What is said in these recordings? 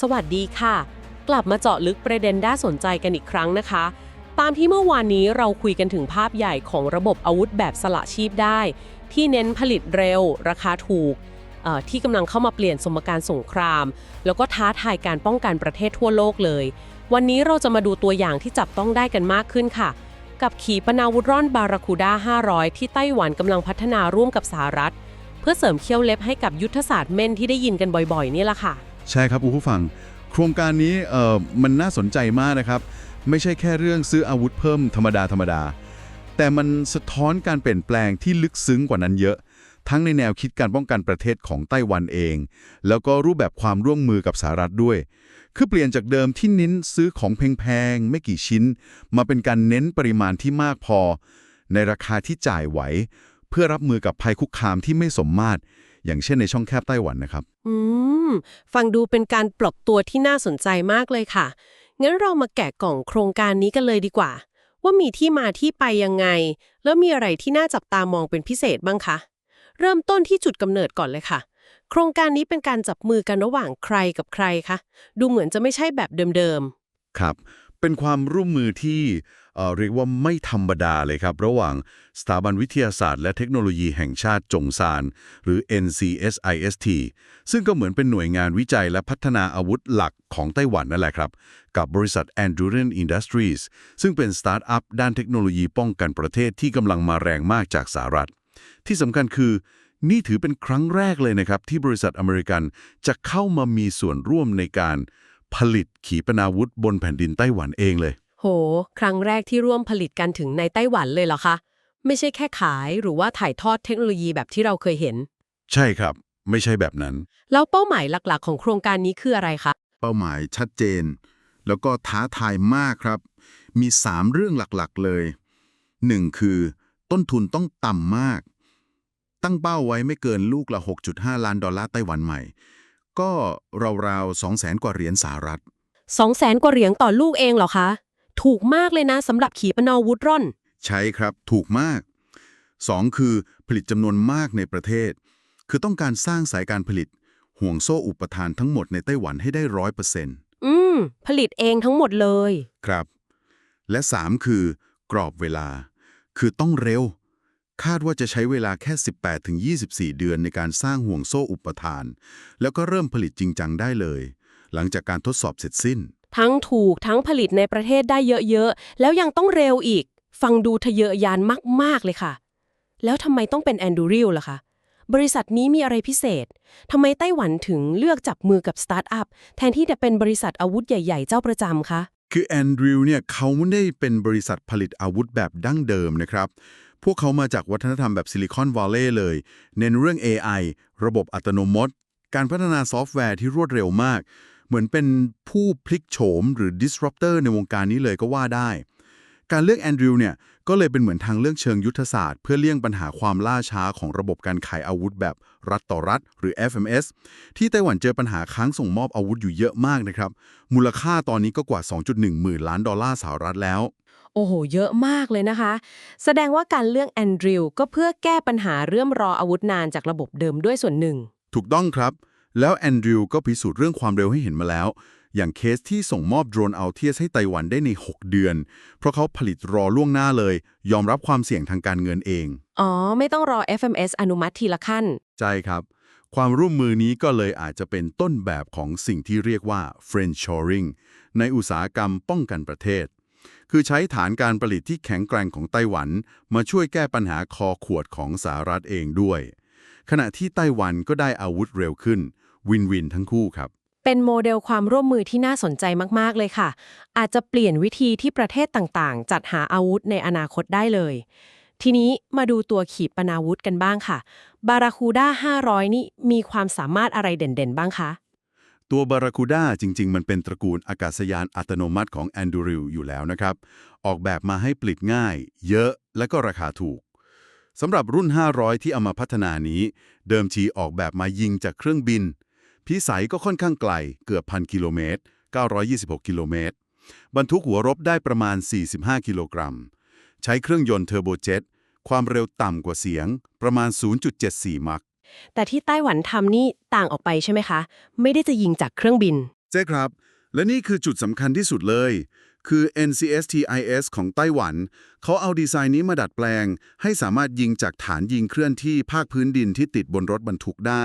สวัสดีค่ะ กลับมาเจาะลึกประเด็นน่าสนใจกันอีกครั้งนะคะ ตามที่เมื่อวานนี้เราคุยกันถึงภาพใหญ่ของระบบอาวุธแบบสละชีพได้ ที่เน้นผลิตเร็ว ราคาถูกที่กำลังเข้ามาเปลี่ยนสมการสงคราม แล้วก็ท้าทายการป้องกันประเทศทั่วโลกเลย วันนี้เราจะมาดูตัวอย่างที่จับต้องได้กันมากขึ้นค่ะ กับขีปนาวุธร่อนบาราคูด้า 500 ที่ไต้หวันกำลังพัฒนาร่วมกับสหรัฐ เพื่อเสริมเขี้ยวเล็บให้กับยุทธศาสตร์เม่นที่ได้ยินกันบ่อยๆ นี่แหละค่ะ ใช่ครับคุณผู้ฟัง โครงการนี้เอ่อมันน่าสนใจมากนะครับ ไม่ใช่แค่เรื่องซื้ออาวุธเพิ่มธรรมดาธรรมดา แต่มันสะท้อนการเปลี่ยนแปลงที่ลึกซึ้งกว่านั้นเยอะ ทั้งในแนวคิดการป้องกันประเทศของไต้หวันเอง แล้วก็รูปแบบความร่วมมือกับสหรัฐด้วย คือเปลี่ยนจากเดิมที่เน้นซื้อของแพงๆไม่กี่ชิ้น มาเป็นการเน้นปริมาณที่มากพอ ในราคาที่จ่ายไหว เพื่อรับมือกับภัยคุกคามที่ไม่สมมาตร อย่างเช่นในช่องแคบไต้หวันนะครับ อืม ฟังดูเป็นการปรับตัวที่น่าสนใจมากเลยค่ะ งั้นเรามาแกะกล่องโครงการนี้กันเลยดีกว่า ว่ามีที่มาที่ไปยังไง แล้วมีอะไรที่น่าจับตามองเป็นพิเศษบ้างคะ เริ่มต้นที่จุดกำเนิดก่อนเลยค่ะ โครงการนี้เป็นการจับมือกันระหว่างใครกับใครคะ ดูเหมือนจะไม่ใช่แบบเดิมครับ เป็นความร่วมมือที่ เรียกว่าไม่ธรรมดาเลยครับ ระหว่างสถาบันวิทยาศาสตร์และเทคโนโลยีแห่งชาติจงซาน หรือ NCSIST ซึ่งก็เหมือนเป็นหน่วยงานวิจัยและพัฒนาอาวุธหลักของไต้หวันนั่นแหละครับ กับบริษัท Endurance Industries ซึ่งเป็นสตาร์ทอัพด้านเทคโนโลยีป้องกันประเทศที่กำลังมาแรงมากจากสหรัฐ ที่สำคัญคือนี่ถือเป็นครั้งแรกเลยนะครับ ที่บริษัทอเมริกันจะเข้ามามีส่วนร่วมในการผลิตขีปนาวุธบนแผ่นดินไต้หวันเองเลย ครั้งแรกที่ร่วมผลิตกันถึงในไต้หวันเลยเหรอคะ ไม่ใช่แค่ขายหรือว่าถ่ายทอดเทคโนโลยีแบบที่เราเคยเห็น ใช่ครับ ไม่ใช่แบบนั้น แล้วเป้าหมายหลักๆ ของโครงการนี้คืออะไรคะ เป้าหมายชัดเจน แล้วก็ท้าทายมากครับ มี 3 เรื่องหลักๆเลย 1. คือ ต้นทุนต้องต่ำมาก ตั้งเป้าไว้ไม่เกินลูกละ 6.5 ล้านดอลลาร์ไต้หวันใหม่ ก็ราวๆ2แสนกว่าเหรียญสหรัฐสองแสนกว่าเหรียญต่อลูกเองเหรอคะ ถูกมากเลยนะสำหรับขีปนาวุธร่อน ใช่ครับถูกมาก 2. คือผลิตจำนวนมากในประเทศ คือต้องการสร้างสายการผลิต ห่วงโซ่อุปทานทั้งหมดในไต้หวันให้ได้ร้อยเปอร์เซ็นต์อืม ผลิตเองทั้งหมดเลย ครับ และ 3 คือกรอบเวลา คือต้องเร็ว คาดว่าจะใช้เวลาแค่ 18-24 เดือนในการสร้างห่วงโซ่อุปทาน แล้วก็เริ่มผลิตจริงจังได้เลย หลังจากการทดสอบเสร็จสิ้นทั้งถูกทั้งผลิตในประเทศได้เยอะๆ แล้วยังต้องเร็วอีก ฟังดูทะเยอทะยานมาก ๆ เลยค่ะ แล้วทำไมต้องเป็นแอนดูริลล่ะคะ บริษัทนี้มีอะไรพิเศษทำไมไต้หวันถึงเลือกจับมือกับสตาร์ทอัพแทนที่จะเป็นบริษัทอาวุธใหญ่ ๆ เจ้าประจำคะคือแอนดริวเนี่ยเขาไม่ได้เป็นบริษัทผลิตอาวุธแบบดั้งเดิมนะครับ พวกเขามาจากวัฒนธรรมแบบซิลิคอนวัลเลย์เลย เน้นเรื่อง AI ระบบอัตโนมัติ การพัฒนาซอฟต์แวร์ที่รวดเร็วมาก เหมือนเป็นผู้พลิกโฉมหรือ disruptor ในวงการนี้เลยก็ว่าได้ การเลือกแอนดริวเนี่ยก็เลยเป็นเหมือนทางเลือกเชิงยุทธศาสตร์ เพื่อเลี่ยงปัญหาความล่าช้าของระบบการขายอาวุธแบบรัฐต่อรัฐ หรือ FMS ที่ไต้หวันเจอปัญหาค้างส่งมอบอาวุธอยู่เยอะมากนะครับ มูลค่าตอนนี้ก็กว่า 2.1 หมื่นล้านดอลลาร์สหรัฐแล้ว โอ้โห เยอะมากเลยนะคะ แสดงว่าการเลือกแอนดริวก็เพื่อแก้ปัญหาเรื่องรออาวุธนานจากระบบเดิมด้วยส่วนหนึ่ง ถูกต้องครับ แล้วแอนดริวก็พิสูจน์เรื่องความเร็วให้เห็นมาแล้ว อย่างเคสที่ส่งมอบโดรนเอาเทียสให้ไต้หวันได้ใน 6 เดือน เพราะเขาผลิตรอล่วงหน้าเลย ยอมรับความเสี่ยงทางการเงินเอง อ๋อ ไม่ต้องรอ FMS อนุมัติทีละขั้น ใช่ครับ ความร่วมมือนี้ก็เลยอาจจะเป็นต้นแบบของสิ่งที่เรียกว่า friendshoring ในอุตสาหกรรมป้องกันประเทศ คือใช้ฐานการผลิตที่แข็งแกร่งของไต้หวัน มาช่วยแก้ปัญหาคอขวดของสหรัฐเองด้วย ขณะที่ไต้หวันก็ได้อาวุธเร็วขึ้น วินวินทั้งคู่ครับ เป็นโมเดลความร่วมมือที่น่าสนใจมาก ๆ เลยค่ะ อาจจะเปลี่ยนวิธีที่ประเทศต่างๆ จัดหาอาวุธในอนาคตได้เลย ทีนี้มาดูตัวขีปนาวุธกันบ้างค่ะ บาราคูด้า 500 นี่มีความสามารถอะไรเด่นๆ บ้างคะ ตัวบาราคูด้าจริง ๆ มันเป็นตระกูลอากาศยานอัตโนมัติของแอนดูริวอยู่แล้วนะครับ ออกแบบมาให้ผลิตง่าย เยอะและก็ราคาถูกสำหรับรุ่น 500 ที่เอามาพัฒนานี้ เดิมทีออกแบบมายิงจากเครื่องบิน พิสัยก็ค่อนข้างไกลเกือบพันกิโลเมตร 926 กิโลเมตร บรรทุกหัวรบได้ประมาณ 45 กิโลกรัม ใช้เครื่องยนต์เทอร์โบเจ็ต ความเร็วต่ำกว่าเสียง ประมาณ 0.74 มัคแต่ที่ไต้หวันทำนี่ต่างออกไปใช่ไหมคะ ไม่ได้จะยิงจากเครื่องบินช่ครับ และนี่คือจุดสำคัญที่สุดเลย คือ NCSTIS ของไต้หวัน เขาเอาดีไซน์นี้มาดัดแปลง ให้สามารถยิงจากฐานยิงเคลื่อนที่ภาคพื้นดินที่ติดบนรถบรรทุกได้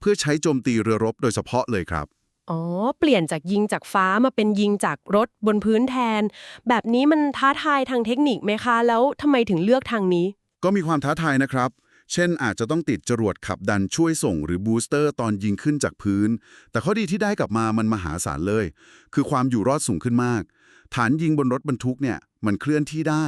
เพื่อใช้โจมตีเรือรบโดยเฉพาะเลยครับ อ๋อ เปลี่ยนจากยิงจากฟ้ามาเป็นยิงจากรถบนพื้นแทน แบบนี้มันท้าทายทางเทคนิคไหมคะ แล้วทำไมถึงเลือกทางนี้ ก็มีความท้าทายนะครับเช่น อาจจะต้องติดจรวดขับดันช่วยส่งหรือบูสเตอร์ตอนยิงขึ้นจากพื้น แต่ข้อดีที่ได้กลับมามันมหาศาลเลย คือความอยู่รอดสูงขึ้นมาก ฐานยิงบนรถบรรทุกเนี่ยมันเคลื่อนที่ได้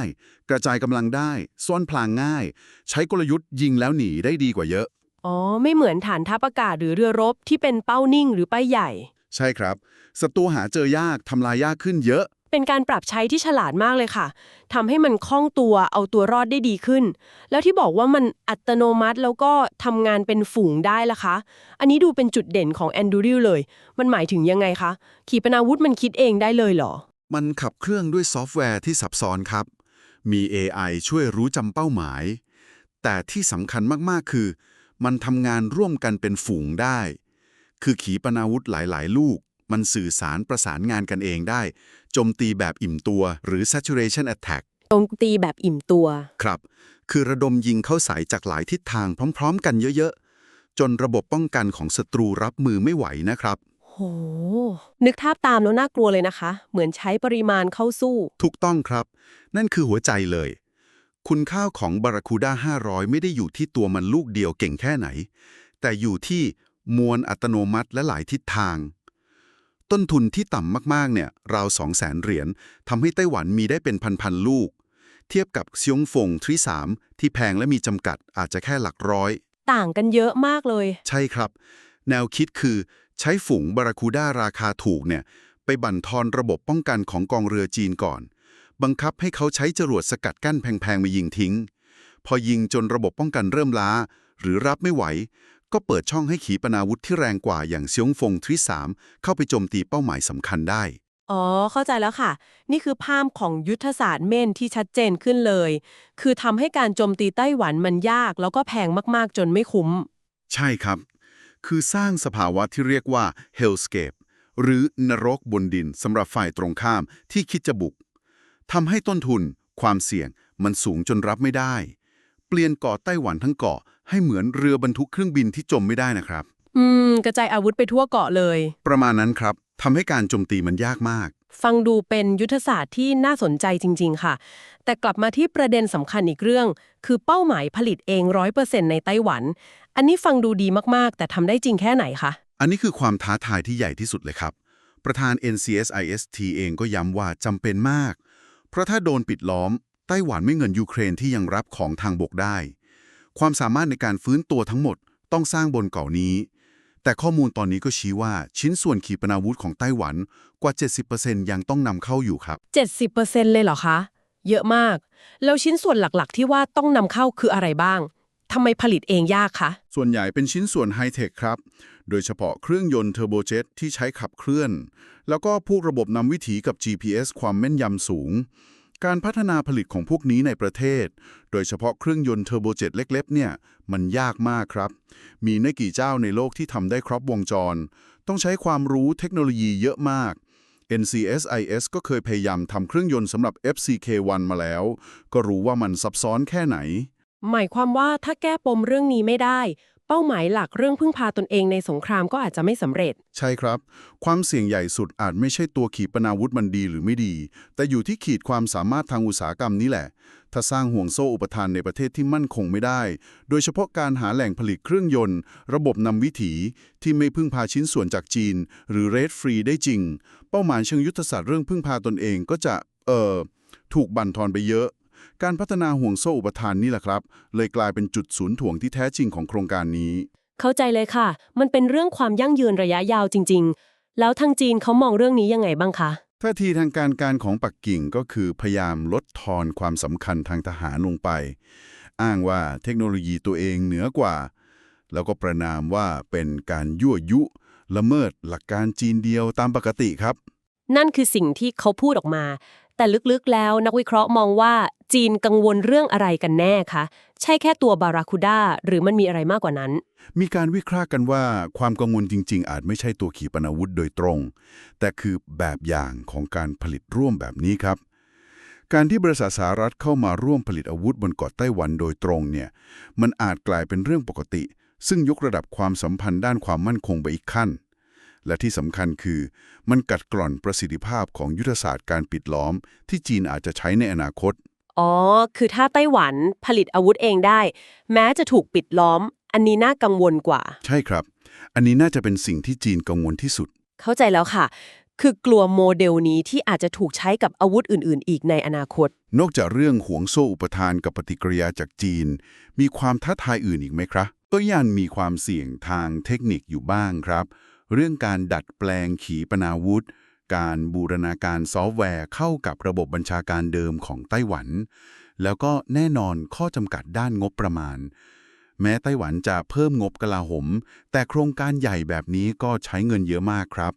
กระจายกำลังได้ ซ่อนพลางง่าย ใช้กลยุทธ์ยิงแล้วหนีได้ดีกว่าเยอะ อ๋อ ไม่เหมือนฐานทัพอากาศหรือเรือรบที่เป็นเป้านิ่งหรือป้ายใหญ่ ใช่ครับศัตรูหาเจอยากทำลายยากขึ้นเยอะ เป็นการปรับใช้ที่ฉลาดมากเลยค่ะทำให้มันคล่องตัวเอาตัวรอดได้ดีขึ้น แล้วที่บอกว่ามันอัตโนมัติแล้วก็ทำงานเป็นฝูงได้ล่ะคะ อันนี้ดูเป็นจุดเด่นของ a n d u r i l เลย มันหมายถึงยังไงคะขีปนาวุธมันคิดเองได้เลยเหรอ มันขับเครื่องด้วยซอฟต์แวร์ที่ซับซ้อนครับ มี AI ช่วยรู้จำเป้าหมาย แต่ที่สำคัญมาก ๆ คือ มันทำงานร่วมกันเป็นฝูงได้ คือขีปนาวุธหลาย ๆ ลูก มันสื่อสารประสานงานกันเองได้ โจมตีแบบอิ่มตัวหรือ saturation attack โจมตีแบบอิ่มตัว ครับ คือระดมยิงเข้าใส่จากหลายทิศทางพร้อม ๆ กันเยอะ ๆ จนระบบป้องกันของศัตรูรับมือไม่ไหวนะครับ โห นึกภาพตามแล้วน่ากลัวเลยนะคะ เหมือนใช้ปริมาณเข้าสู้ ถูกต้องครับ นั่นคือหัวใจเลย คุณค่าของบาราคูด้า500 ไม่ได้อยู่ที่ตัวมันลูกเดียวเก่งแค่ไหน แต่อยู่ที่มวลอัตโนมัติและหลายทิศทาง ต้นทุนที่ต่ำมากๆเนี่ยราว2 0 0แสนเหรียญทำให้ไต้หวันมีได้เป็นพันๆลูก เทียบกับเซียงฟงทรีสามที่แพงและมีจำกัดอาจจะแค่หลักร้อย ต่างกันเยอะมากเลย ใช่ครับ แนวคิดคือ ใช้ฝูงบาราคูด้าราคาถูกเนี่ยไปบั่นทอนระบบป้องกันของกองเรือจีนก่อน บังคับให้เขาใช้จรวดสกัดกั้นแพงๆมายิงทิ้ง พอยิงจนระบบป้องกันเริ่มล้า หรือรับไม่ไหว ก็เปิดช่องให้ขีปนาวุธที่แรงกว่าอย่างเซียงฟงทรีสามเข้าไปโจมตีเป้าหมายสำคัญได้อ๋อ เข้าใจแล้วค่ะ นี่คือภาพของยุทธศาสตร์เม่นที่ชัดเจนขึ้นเลย คือทำให้การโจมตีไต้หวันมันยาก แล้วก็แพงมากๆจนไม่คุ้ม ใช่ครับ คือสร้างสภาวะที่เรียกว่า hellscape หรือนรกบนดินสำหรับฝ่ายตรงข้ามที่คิดจะบุกทำให้ต้นทุน ความเสี่ยงมันสูงจนรับไม่ได้ เปลี่ยนเกาะไต้หวันทั้งเกาะให้เหมือนเรือบรรทุกเครื่องบินที่จมไม่ได้นะครับ อืม กระจายอาวุธไปทั่วเกาะเลย ประมาณนั้นครับทำให้การโจมตีมันยากมาก ฟังดูเป็นยุทธศาสตร์ที่น่าสนใจจริง ๆ ค่ะ แต่กลับมาที่ประเด็นสำคัญอีกเรื่อง คือเป้าหมายผลิตเองร้อยเปอร์เซ็นต์ในไต้หวัน อันนี้ฟังดูดีมากๆ แต่ทำได้จริงแค่ไหนคะ อันนี้คือความท้าทายที่ใหญ่ที่สุดเลยครับ ประธาน NCSIST เองก็ย้ำว่าจำเป็นมาก เพราะถ้าโดนปิดล้อม ไต้หวันไม่เงินยูเครนที่ยังรับของทางบกได้ ความสามารถในการฟื้นตัวทั้งหมดต้องสร้างบนเกาะนี้ แต่ข้อมูลตอนนี้ก็ชี้ว่าชิ้นส่วนขีปนาวุธของไต้หวันกว่า 70%ยังต้องนำเข้าอยู่ครับ 70%เลยเหรอคะ เยอะมาก แล้วชิ้นส่วนหลักๆ ที่ว่าต้องนำเข้าคืออะไรบ้าง ทำไมผลิตเองยากคะ ส่วนใหญ่เป็นชิ้นส่วนไฮเทคครับ โดยเฉพาะเครื่องยนต์เทอร์โบเจ็ตที่ใช้ขับเคลื่อน แล้วก็พวกระบบนำวิถีกับ GPS ความแม่นยำสูง การพัฒนาผลิตของพวกนี้ในประเทศ โดยเฉพาะเครื่องยนต์เทอร์โบเจ็ตเล็กๆ เนี่ย มันยากมากครับ มีไม่กี่เจ้าในโลกที่ทำได้ครบวงจร ต้องใช้ความรู้เทคโนโลยีเยอะมาก NCSIS ก็เคยพยายามทำเครื่องยนต์สำหรับ FCK1 มาแล้ว ก็รู้ว่ามันซับซ้อนแค่ไหน หมายความว่าถ้าแก้ปมเรื่องนี้ไม่ได้ เป้าหมายหลักเรื่องพึ่งพาตนเองในสงครามก็อาจจะไม่สำเร็จ ใช่ครับ ความเสี่ยงใหญ่สุดอาจไม่ใช่ตัวขีปนาวุธมันดีหรือไม่ดี แต่อยู่ที่ขีดความสามารถทางอุตสาหกรรมนี้แหละ ถ้าสร้างห่วงโซ่อุปทานในประเทศที่มั่นคงไม่ได้ โดยเฉพาะการหาแหล่งผลิตเครื่องยนต์ ระบบนำวิถีที่ไม่พึ่งพาชิ้นส่วนจากจีน หรือเรดฟรีได้จริง เป้าหมายเชิงยุทธศาสตร์เรื่องพึ่งพาตนเองก็จะเอ่อถูกบั่นทอนไปเยอะ การพัฒนาห่วงโซ่อุปทานนี่แหละครับ เลยกลายเป็นจุดศูนย์ถ่วงที่แท้จริงของโครงการนี้ เข้าใจเลยค่ะ มันเป็นเรื่องความยั่งยืนระยะยาวจริง ๆ แล้วทางจีนเขามองเรื่องนี้ยังไงบ้างคะท่าทีทางการการของปักกิ่งก็คือพยายามลดทอนความสำคัญทางทหารลงไป อ้างว่าเทคโนโลยีตัวเองเหนือกว่า แล้วก็ประนามว่าเป็นการยั่วยุ ละเมิดหลักการจีนเดียวตามปกติครับ นั่นคือสิ่งที่เขาพูดออกมา แต่ลึกๆแล้วนักวิเคราะห์มองว่า จีนกังวลเรื่องอะไรกันแน่คะ ใช่แค่ตัวบาราคูด้าหรือมันมีอะไรมากกว่านั้น มีการวิเคราะห์กันว่าความกังวลจริง ๆ อาจไม่ใช่ตัวขีปนาวุธโดยตรง แต่คือแบบอย่างของการผลิตร่วมแบบนี้ครับ การที่บริษัทสหรัฐเข้ามาร่วมผลิตอาวุธบนเกาะไต้หวันโดยตรงเนี่ยมันอาจกลายเป็นเรื่องปกติ ซึ่งยกระดับความสัมพันธ์ด้านความมั่นคงไปอีกขั้นและที่สำคัญคือ มันกัดกร่อนประสิทธิภาพของยุทธศาสตร์การปิดล้อม ที่จีนอาจจะใช้ในอนาคต อ๋อ คือถ้าไต้หวันผลิตอาวุธเองได้ แม้จะถูกปิดล้อม อันนี้น่ากังวลกว่า ใช่ครับ อันนี้น่าจะเป็นสิ่งที่จีนกังวลที่สุด เข้าใจแล้วค่ะ คือกลัวโมเดลนี้ที่อาจจะถูกใช้กับอาวุธอื่น ๆ อีกในอนาคต นอกจากเรื่องห่วงโซ่อุปทานกับปฏิกิริยาจากจีน มีความท้าทายอื่นอีกไหมครับก็ยังมีความเสี่ยงทางเทคนิคอยู่บ้างครับ เรื่องการดัดแปลงขีปนาวุธ การบูรณาการซอฟต์แวร์เข้ากับระบบบัญชาการเดิมของไต้หวัน แล้วก็แน่นอนข้อจำกัดด้านงบประมาณ แม้ไต้หวันจะเพิ่มงบกลาหม แต่โครงการใหญ่แบบนี้ก็ใช้เงินเยอะมากครับ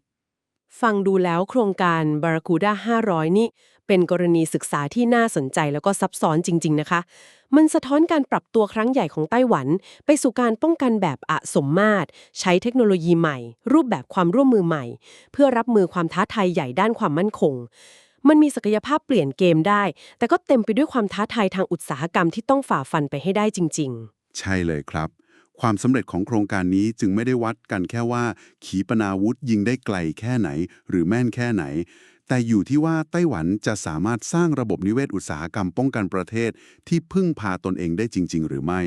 ฟังดูแล้วโครงการบาราคูด้า500 นี่ เป็นกรณีศึกษาที่น่าสนใจแล้วก็ซับซ้อนจริง ๆ นะคะ มันสะท้อนการปรับตัวครั้งใหญ่ของไต้หวัน ไปสู่การป้องกันแบบอะสมมาตร ใช้เทคโนโลยีใหม่ รูปแบบความร่วมมือใหม่ เพื่อรับมือความท้าทายใหญ่ด้านความมั่นคง มันมีศักยภาพเปลี่ยนเกมได้ แต่ก็เต็มไปด้วยความท้าทายทางอุตสาหกรรมที่ต้องฝ่าฟันไปให้ได้จริง ๆ ใช่เลยครับความสำเร็จของโครงการนี้จึงไม่ได้วัดกันแค่ว่า ขีปนาวุธยิงได้ไกลแค่ไหน หรือแม่นแค่ไหน แต่อยู่ที่ว่าไต้หวันจะสามารถสร้างระบบนิเวศอุตสาหกรรมป้องกันประเทศที่พึ่งพาตนเองได้จริง ๆ หรือไม่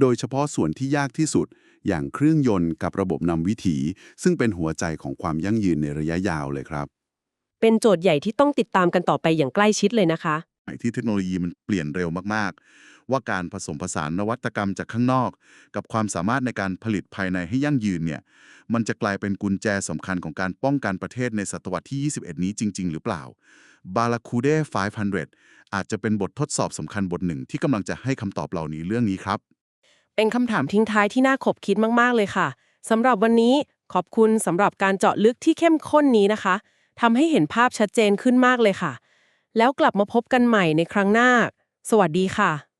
โดยเฉพาะส่วนที่ยากที่สุด อย่างเครื่องยนต์กับระบบนำวิถี ซึ่งเป็นหัวใจของความยั่งยืนในระยะยาวเลยครับ เป็นโจทย์ใหญ่ที่ต้องติดตามกันต่อไปอย่างใกล้ชิดเลยนะคะ ที่เทคโนโลยีมันเปลี่ยนเร็วมากๆ ว่าการผสมผสานนวัตกรรมจากข้างนอก กับความสามารถในการผลิตภายในให้ยั่งยืนเนี่ยมันจะกลายเป็นกุญแจสำคัญของการป้องกันประเทศในศตวรรษที่ 21 นี้จริง ๆ หรือเปล่า b a r a c u d e 500 อาจจะเป็นบททดสอบสำคัญบทหนึ่งที่กำลังจะให้คำตอบเหล่านี้เรื่องนี้ครับ เป็นคำถามทิ้งท้ายที่น่าขบคิดมากๆเลยค่ะสำหรับวันนี้ขอบคุณสำหรับการเจาะลึกที่เข้มข้นนี้นะคะทำให้เห็นภาพชัดเจนขึ้นมากเลยค่ะ แล้วกลับมาพบกันใหม่ในครั้งหน้า สวัสดีค่ะ